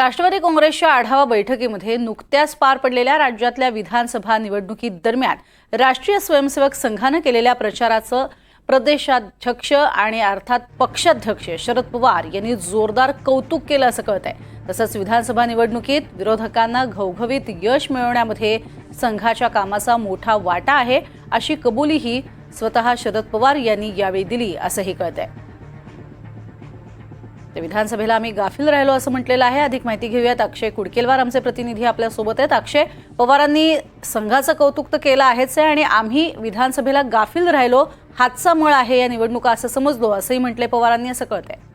राष्ट्रवादी काँग्रेसच्या आढावा बैठकीमध्ये नुकत्याच पार पडलेल्या राज्यातल्या विधानसभा निवडणुकीदरम्यान राष्ट्रीय स्वयंसेवक संघानं केलेल्या प्रचाराचं प्रदेशाध्यक्ष आणि अर्थात पक्षाध्यक्ष शरद पवार यांनी जोरदार कौतुक केलं असं कळत आहे तसंच विधानसभा निवडणुकीत विरोधकांना घवघवीत यश मिळवण्यामध्ये संघाच्या कामाचा मोठा वाटा आहे अशी कबुलीही स्वतः शरद पवार यांनी यावेळी दिली असंही कळत आहे तर विधानसभेला आम्ही गाफील राहिलो असं म्हटलेलं आहे. अधिक माहिती घेऊयात. अक्षय कुडकेलवार आमचे प्रतिनिधी आपल्यासोबत आहेत. अक्षय पवारांनी संघाचं कौतुक तर केलं आहेच आहे आणि आम्ही विधानसभेला गाफील राहिलो. हातचा मळ आहे या निवडणुका असं समजलो असंही म्हटले पवारांनी असं कळत आहे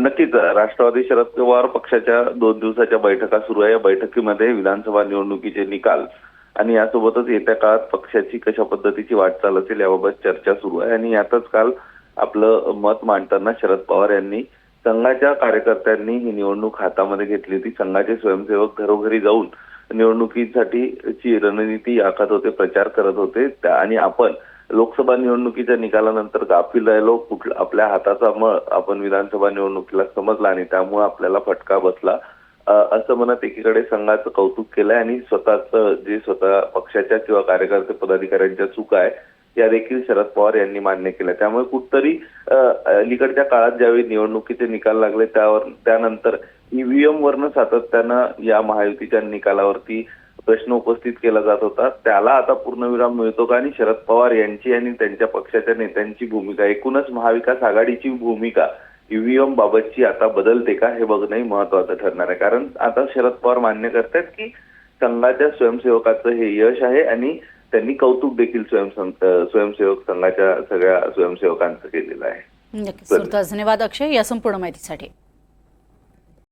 नक्कीच राष्ट्रवादी शरद पवार पक्षाच्या दोन दिवसाच्या बैठका सुरू आहे. या बैठकीमध्ये विधानसभा निवडणुकीचे निकाल आणि यासोबतच येत्या काळात पक्षाची कशा पद्धतीची वाटचाल असेल याबाबत चर्चा सुरू आहे. आणि यातच काल आपलं मत मांडताना शरद पवार यांनी संघाच्या कार्यकर्त्यांनी ही निवडणूक हातामध्ये घेतली होती. संघाचे स्वयंसेवक घरोघरी जाऊन निवडणुकीसाठी ची रणनीती आखत होते प्रचार करत होते. आणि आपण लोकसभा निवडणुकीच्या निकालानंतर गाफील राहिलो. कुठला आपल्या हाताचा मळ आपण विधानसभा निवडणुकीला समजला आणि त्यामुळे आपल्याला फटका बसला. असं म्हणत एकीकडे संघाचं कौतुक केलंय आणि स्वतःच जे स्वतः पक्षाच्या किंवा कार्यकर्ते पदाधिकाऱ्यांच्या चुका आहे या देखील शरद पवार यांनी मान्य केल्या त्यामुळे कुठतरी अलीकडच्या काळात ज्यावेळी निवडणुकीचे निकाल लागले त्यावर त्यानंतर ईव्हीएम वरनं सातत्यानं या महायुतीच्या निकालावरती प्रश्न उपस्थित केला जात होता. त्याला आता पूर्णविराम मिळतो का? आणि शरद पवार यांची आणि त्यांच्या पक्षाच्या नेत्यांची भूमिका एकूणच महाविकास आघाडीची भूमिका ईव्हीएम बाबतची आता बदलते का? हे बघणंही महत्वाचं ठरणार आहे. कारण आता शरद पवार मान्य करतात की संघाच्या स्वयंसेवकाचं हे यश आहे आणि त्यांनी कौतुक देखील स्वयं स्वयंसेवक संघाच्या सगळ्या स्वयंसेवकांचं केलेलं आहे. धन्यवाद अक्षय या संपूर्ण माहितीसाठी.